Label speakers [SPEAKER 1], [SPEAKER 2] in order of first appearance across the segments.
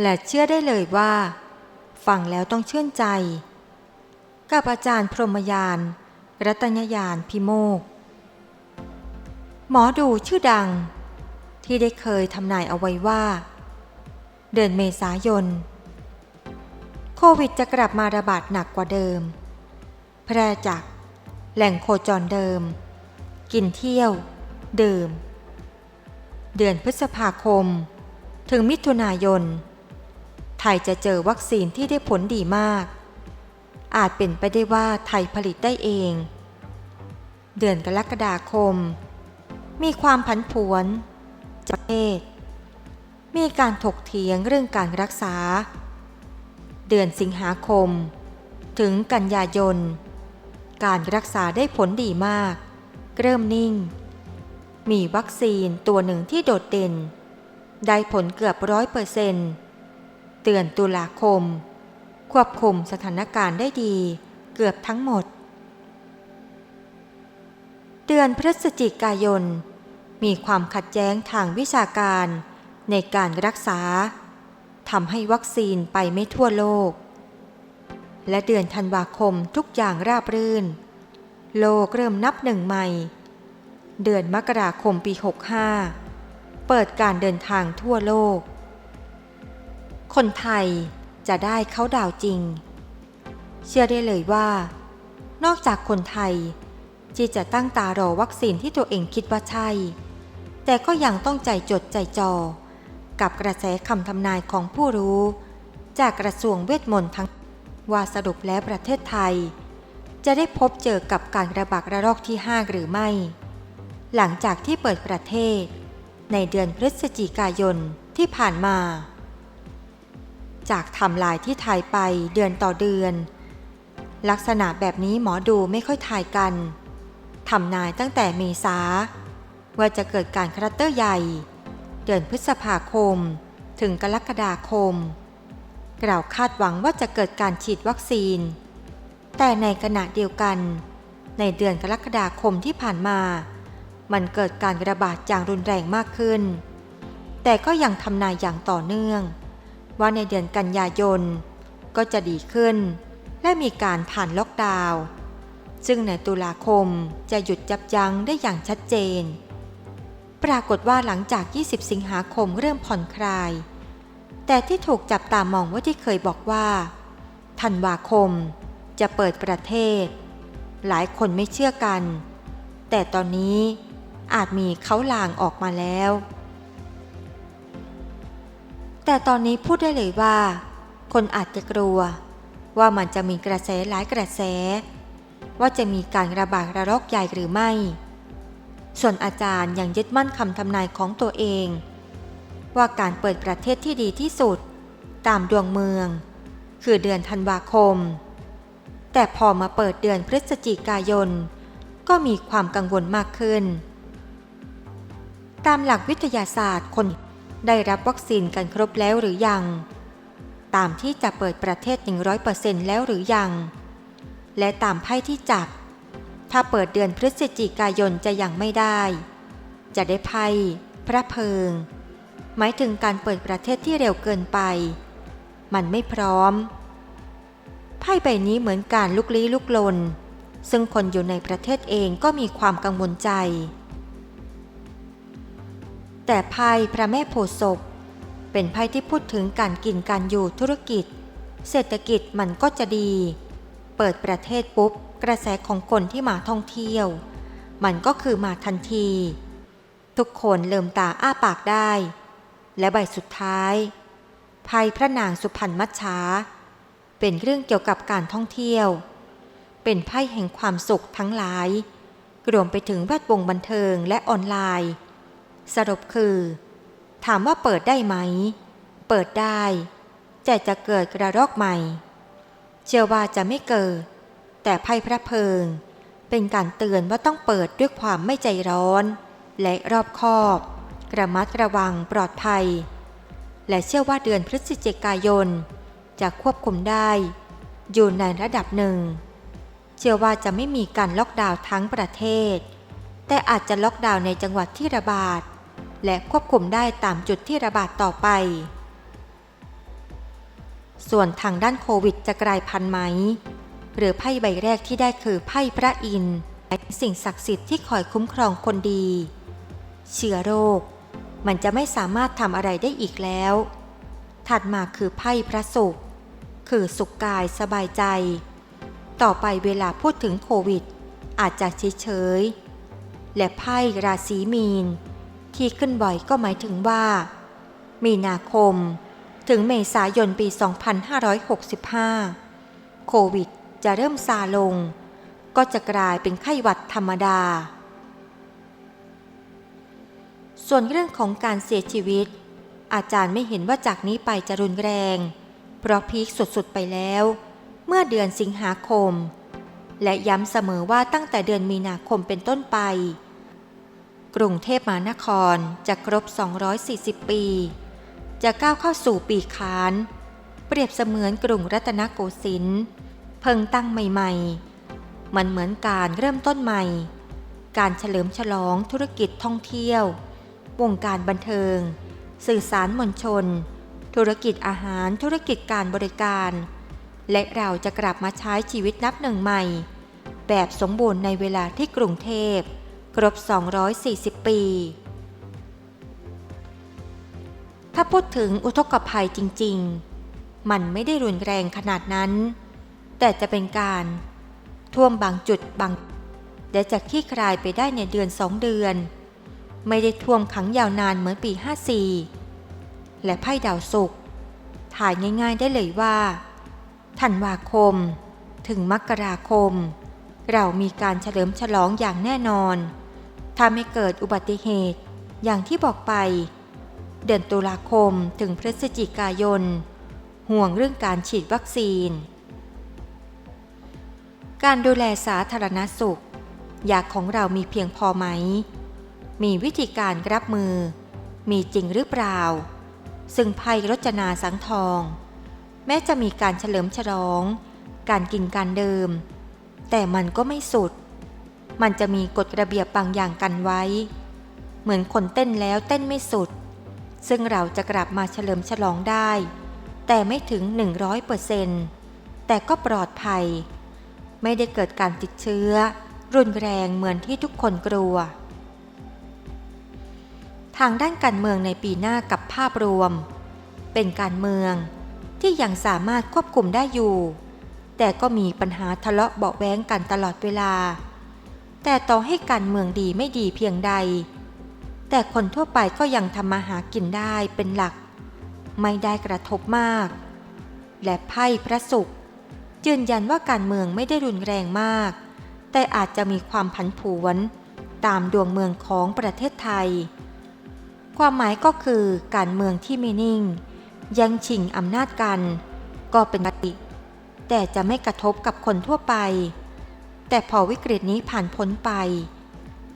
[SPEAKER 1] และเชื่อได้เลยว่า ฟังแล้วต้องเชื่นใจ กับอาจารย์พรหมยาน รัตนยานพิโมก หมอดูชื่อดัง ที่ได้เคยทำนายเอาไว้ว่า เดือนเมษายน โควิดจะกลับมาระบาดหนักกว่าเดิม แพร่จากแหล่งโคจรเดิม กินเที่ยวเดิมเดือนพฤษภาคม ถึงมิถุนายน ไทยจะเจอวัคซีนที่ได้ผลดีมาก อาจเป็นไปได้ว่าไทยผลิตได้เอง เดือนกรกฎาคม มีความผันผวนจากประเทศ มีการถกเถียงเรื่องการรักษา เดือนสิงหาคม ถึงกันยายน การรักษาได้ผลดีมาก เริ่มนิ่ง มีวัคซีนตัวหนึ่งที่โดดเด่น ได้ผลเกือบร้อยเปอร์เซ็นต์ เตือนตุลาคม ควบคุมสถานการณ์ได้ดีเกือบทั้งหมด เดือนพฤศจิกายน มีความขัดแย้งทางวิชาการในการรักษาทำให้วัคซีนไปไม่ทั่วโลก และเดือนธันวาคมทุกอย่างราบรื่น โลกเริ่มนับหนึ่งใหม่ เดือนมกราคมปี 65 เปิดการเดินทางทั่วโลก คนไทยจะได้เขาดาวจริง เชื่อได้เลยว่า นอกจากคนไทยที่จะตั้งตารอวัคซีนที่ตัวเองคิดว่าใช่ แต่ก็ยังต้องใจจดใจจอ กับกระแสคำทำนายของผู้รู้ จากกระทรวงเวทมนต์ทั้งว่าสรุปแล้วประเทศไทย จะได้พบเจอกับการระบาดระลอกที่ 5 หรือไม่ หลังจากที่เปิดประเทศ ในเดือนพฤศจิกายนที่ผ่านมา จากทำลายที่ถ่ายไปเดือนต่อเดือน ลักษณะแบบนี้หมอดูไม่ค่อยถ่ายกันทำนายตั้งแต่เมษา ว่าจะเกิดการคลัตเตอร์ใหญ่ เดือนพฤษภาคม ถึงกรกฎาคมกล่าคาดหวังว่าจะเกิดการฉีดวัคซีน แต่ในขณะเดียวกัน ในเดือนกรกฎาคมที่ผ่านมา มันเกิดการระบาดอย่างรุนแรงมากขึ้น แต่ก็ยังทำนายอย่างต่อเนื่อง ว่าในเดือนกันยายน ก็จะดีขึ้น และมีการผ่านล็อกดาวน์ซึ่งในตุลาคมจะหยุดยับยั้งได้อย่างชัดเจน ปรากฏว่าหลังจาก 20 สิงหาคมเริ่มผ่อนคลาย แต่ที่ถูกจับตามองว่าที่เคยบอกว่าธันวาคมจะเปิดประเทศ หลายคนไม่เชื่อกัน แต่ตอนนี้อาจมีเขาลางออกมาแล้ว แต่ตอนนี้พูดได้เลยว่า คนอาจจะกลัว ว่ามันจะมีกระแสหลายกระแส ว่าจะมีการระบาดระลอกใหญ่หรือไม่ ส่วนอาจารย์ยังยึดมั่นคำทำนายของตัวเอง ว่าการเปิดประเทศที่ดีที่สุด ตามดวงเมือง คือเดือนธันวาคม แต่พอมาเปิดเดือนพฤศจิกายน ก็มีความกังวลมากขึ้น ตามหลักวิทยาศาสตร์คน ได้รับวัคซีนกันครบแล้วหรือยัง ตามที่จะเปิดประเทศ 100%แล้วหรือยัง และตามไพ่ที่จับ ถ้าเปิดเดือนพฤศจิกายนจะยังไม่ได้ จะได้ไพ่พระเพิง หมายถึงการเปิดประเทศที่เร็วเกินไป มันไม่พร้อม ไพ่ใบนี้เหมือนการลุกลี้ลุกลน ซึ่งคนอยู่ในประเทศเองก็มีความกังวลใจ แต่ไพ่พระแม่โพธิ์ศพ เป็นไพ่ที่พูดถึงการกินการอยู่ธุรกิจ เศรษฐกิจมันก็จะดี เปิดประเทศปุ๊บ กระแสของคนที่มาท่องเที่ยว มันก็คือมาทันที ทุกคนเริ่มตาอ้าปากได้ และใบสุดท้ายไพ่พระนางสุพรรณมัชชาเป็นเรื่องเกี่ยวกับการท่องเที่ยว เป็นไพ่แห่งความสุขทั้งหลาย รวมไปถึงแวดวงบันเทิงและออนไลน์ สรุปคือ ถามว่าเปิดได้ไหม เปิดได้ แต่จะเกิดกระรอกใหม่ เชื่อว่าจะไม่เกิด แต่ไพ่พระเพิง เป็นการเตือนว่าต้องเปิดด้วยความไม่ใจร้อน และรอบคอบระมัดระวังปลอดภัย และเชื่อว่าเดือนพฤศจิกายน จะควบคุมได้ อยู่ในระดับหนึ่ง เชื่อว่าจะไม่มีการล็อกดาวน์ทั้งประเทศ แต่อาจจะล็อกดาวน์ในจังหวัดที่ระบาด และควบคุมได้ตามจุดที่ระบาดต่อไป ส่วนทางด้านโควิดจะกลายพันธุ์ไหม หรือไพ่ใบแรกที่ได้คือไพ่พระอินทร์สิ่งศักดิ์สิทธิ์ที่คอยคุ้มครองคนดี เชื้อโรค มันจะไม่สามารถทำอะไรได้อีกแล้ว ถัดมาคือไพ่พระศุกร์คือสุขกายสบายใจ ต่อไปเวลาพูดถึงโควิด อาจจะเฉยๆและไพ่ราศีมีน ที่ขึ้นบ่อยก็หมายถึงว่า มีนาคม ถึงเมษายนปี 2565 โควิดจะเริ่มซาลง ก็จะกลายเป็นไข้หวัดธรรมดา ส่วนเรื่องของการเสียชีวิต อาจารย์ไม่เห็นว่าจากนี้ไปจะรุนแรง เพราะพีคสุดๆไปแล้ว เมื่อเดือนสิงหาคม และย้ำเสมอว่าตั้งแต่เดือนมีนาคมเป็นต้นไป กรุงเทพมหานครจะครบ 240 ปี จะก้าวเข้าสู่ปีขาน เปรียบเสมือนกรุงรัตนโกสินทร์เพิ่งตั้งใหม่ๆ มันเหมือนการเริ่มต้นใหม่ การเฉลิมฉลองธุรกิจท่องเที่ยว วงการบันเทิง สื่อสารมวลชน ธุรกิจอาหารธุรกิจการบริการ และเราจะกลับมาใช้ชีวิตนับหนึ่งใหม่ แบบสมบูรณ์ในเวลาที่กรุงเทพ ครบ 240 ปี ถ้าพูดถึงอุทกภัยจริง ๆ มันไม่ได้รุนแรงขนาดนั้น แต่จะเป็นการท่วมบางจุดบางและจะขี้คลายไปได้ในเดือนสองเดือน ไม่ได้ท่วมขังยาวนานเหมือนปี 54 และไพ่ดาวศุกถ่ายง่ายๆได้เลยว่าธันวาคม ถึงมกราคม เรามีการเฉลิมฉลองอย่างแน่นอน ถ้าไม่เกิดอุบัติเหตุ อย่างที่บอกไป เดือนตุลาคมถึงพฤศจิกายน ห่วงเรื่องการฉีดวัคซีน การดูแลสาธารณสุขยาของเรามีเพียงพอไหม มีวิธีการรับมือ มีจริงหรือเปล่า ซึ่งภัยรจนาสังทอง แม้จะมีการเฉลิมฉลอง การกินการเดิม แต่มันก็ไม่สุด มันจะมีกฎระเบียบบางอย่างกันไว้ เหมือนคนเต้นแล้วเต้นไม่สุด ซึ่งเราจะกลับมาเฉลิมฉลองได้ แต่ไม่ถึง 100%แต่ก็ปลอดภัย ไม่ได้เกิดการติดเชื้อ รุนแรงเหมือนที่ทุกคนกลัว ทางด้านการเมืองในปีหน้ากับภาพรวม เป็นการเมืองที่ยังสามารถควบคุมได้อยู่ แต่ก็มีปัญหาทะเลาะเบาะแว้งกันตลอดเวลา แต่ต่อให้การเมืองดีไม่ดีเพียงใด แต่คนทั่วไปก็ยังทำมาหากินได้เป็นหลัก ไม่ได้กระทบมาก และไพ่พระศุกร์ยืนยันว่าการเมืองไม่ได้รุนแรงมาก แต่อาจจะมีความผันผวนตามดวงเมืองของประเทศไทย ความหมายก็คือการเมืองที่ไม่นิ่ง ยังชิงอำนาจกัน ก็เป็นปกติแต่จะไม่กระทบกับคนทั่วไป แต่พอวิกฤตนี้ผ่านพ้นไป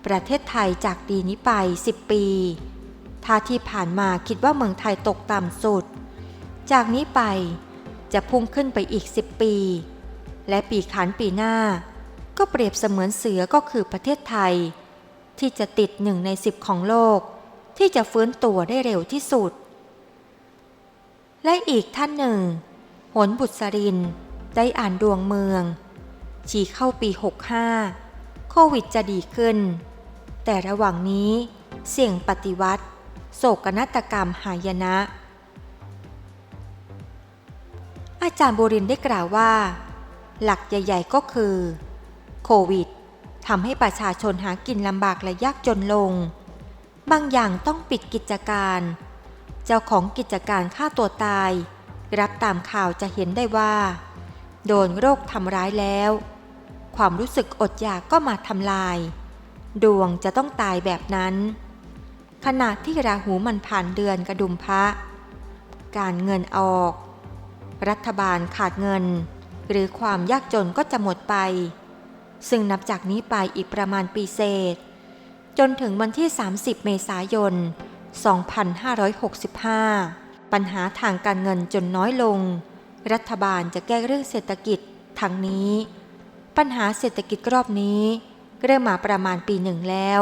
[SPEAKER 1] ประเทศไทยจากดีนี้ไป 10 ปีถ้าที่ผ่านมาคิดว่าเมืองไทยตกต่ำสุด จากนี้ไปจะพุ่งขึ้นไปอีก 10 ปี และปีขานปีหน้า ก็เปรียบเสมือนเสือก็คือประเทศไทย ที่จะติดหนึ่งในสิบของโลก ที่จะฟื้นตัวได้เร็วที่สุด และอีกท่านหนึ่ง หนบุตรสริน ได้อ่านดวงเมือง ฉีเข้าปี 65 โควิดจะดีขึ้น แต่ระหว่างนี้เสี่ยงปฏิวัติ โศกนาฏกรรมหายนะ อาจารย์บุรินได้กล่าวว่า หลักใหญ่ๆก็คือ โควิดทำให้ประชาชนหากินลำบากและยากจนลง บางอย่างต้องปิดกิจการ เจ้าของกิจการฆ่าตัวตาย รับตามข่าวจะเห็นได้ว่า โดนโรคทำร้ายแล้ว ความรู้สึกอดอยากก็มาทำลาย ดวงจะต้องตายแบบนั้น ขณะที่ราหูมันผ่านเดือนกระดุมพระ การเงินออก รัฐบาลขาดเงิน หรือความยากจนก็จะหมดไป ซึ่งนับจากนี้ไปอีกประมาณปีเศษ จนถึงวันที่ 30 เมษายน 2565 ปัญหาทางการเงินจนน้อยลง รัฐบาลจะแก้เรื่องเศรษฐกิจทางนี้ ปัญหาเศรษฐกิจรอบนี้ เริ่มมาประมาณปีหนึ่งแล้ว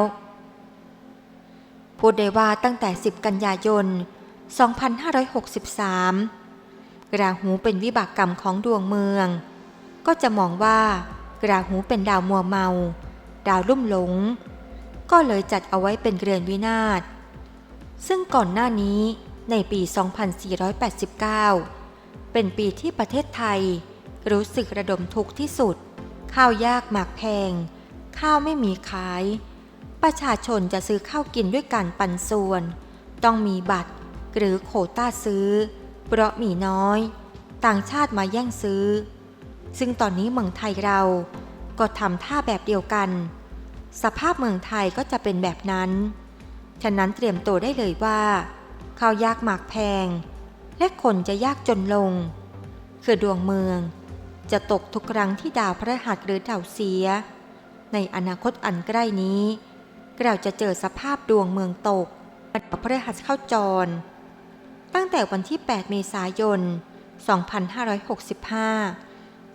[SPEAKER 1] พูดได้ว่าตั้งแต่ 10 กันยายน 2563 ราหูเป็นวิบากกรรมของดวงเมือง ก็จะมองว่า ราหูเป็นดาวมัวเมา ดาวลุ่มหลง ก็เลยจัดเอาไว้เป็นเรือนวินาศ ซึ่งก่อนหน้านี้ในปี 2489 เป็นปีที่ประเทศไทยรู้สึกระดมทุกข์ที่สุด ข้าวยากหมากแพง ข้าวไม่มีขาย ประชาชนจะซื้อข้าวกินด้วยการปันส่วน ต้องมีบัตรหรือโควต้าซื้อ เพราะมีน้อย ต่างชาติมาแย่งซื้อ ซึ่งตอนนี้เมืองไทยเราก็ทำท่าแบบเดียวกัน สภาพเมืองไทยก็จะเป็นแบบนั้น ฉะนั้นเตรียมตัวได้เลยว่า ข้าวยากหมากแพง และคนจะยากจนลง คือดวงเมือง จะตกทุกครั้งที่ดาวพระหัสหรือดาวเสีย ในอนาคตอันใกล้นี้ เราจะเจอสภาพดวงเมืองตกดาวพระหัสเข้าจร ตั้งแต่วันที่ 8 เมษายน 2565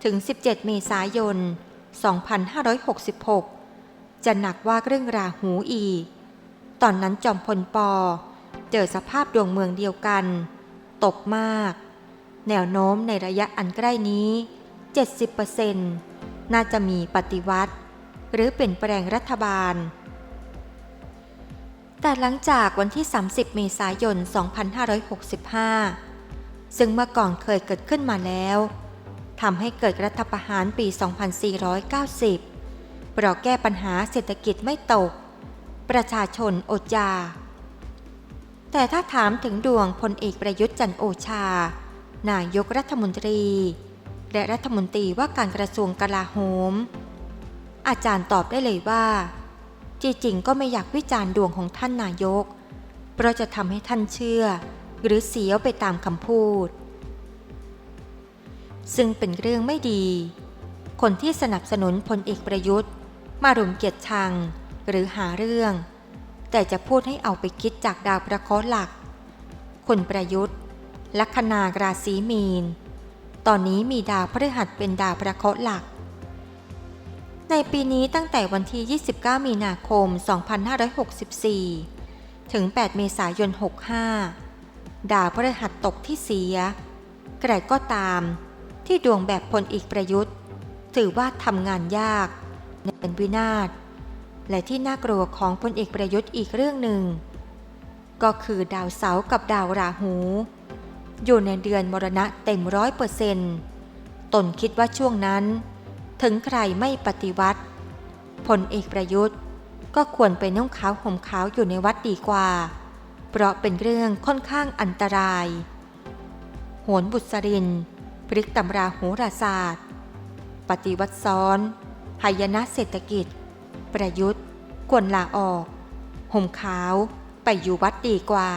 [SPEAKER 1] ถึง 17 เมษายน 2566 จะหนักว่าเรื่องราหูอีก ตอนนั้นจอมพลปอ เจอสภาพดวงเมืองเดียวกัน ตกมาก แนวโน้มในระยะอันใกล้นี้ 70%น่าจะมีปฏิวัติ หรือเปลี่ยนแปลงรัฐบาล แต่หลังจากวันที่ 30 เมษายน 2565 ซึ่งเมื่อก่อนเคยเกิดขึ้นมาแล้วทำให้เกิดรัฐประหารปี 2490 เพราะแก้ปัญหาเศรษฐกิจไม่ตก ประชาชนอดอยากแต่ถ้าถามถึงดวงพลเอกประยุทธ์จันโอชา นายกรัฐมนตรี และรัฐมนตรีว่าการกระทรวงกลาโหม อาจารย์ตอบได้เลยว่า จริงๆ ก็ไม่อยากวิจารณ์ดวงของท่านนายก เพราะจะทำให้ท่านเชื่อ หรือเสียวไปตามคำพูด ซึ่งเป็นเรื่องไม่ดี คนที่สนับสนุนพลเอกประยุทธ์ มารุมเกียรติชัง หรือหาเรื่อง แต่จะพูดให้เอาไปคิดจากดาวประเคราะห์หลัก คนประยุทธ์ลัคนาราศีมีน ตอนนี้มีดาวพฤหัสเป็นดาวประเคราะห์หลัก ในปีนี้ตั้งแต่วันที่ 29 มีนาคม 2564 ถึง 8 เมษายน 65 ดาวพฤหัสตกที่เสียใครก็ตาม ที่ดวงแบบพลเอกประยุทธ์ ถือว่าทำงานยากเป็นวินาศและที่น่ากลัวของพลเอกประยุทธ์อีกเรื่องหนึ่ง ก็คือดาวเสาร์กับดาวราหู อยู่ในเดือนมรณะเต็มร้อยเปอร์เซนต์ตนคิดว่าช่วงนั้น ถึงใครไม่ปฏิวัติพลเอกประยุทธ์ ก็ควรไปนุ่งขาวห่มขาวอยู่ในวัดดีกว่า เพราะเป็นเรื่องค่อนข้างอันตรายโหนบุษรินพลิกตำราโหราศาสตร์ ปฏิวัติซ้อนหายนะเศรษฐกิจ ประยุทธ์ ควรลาออก ห่มขาวไปอยู่วัดดีกว่า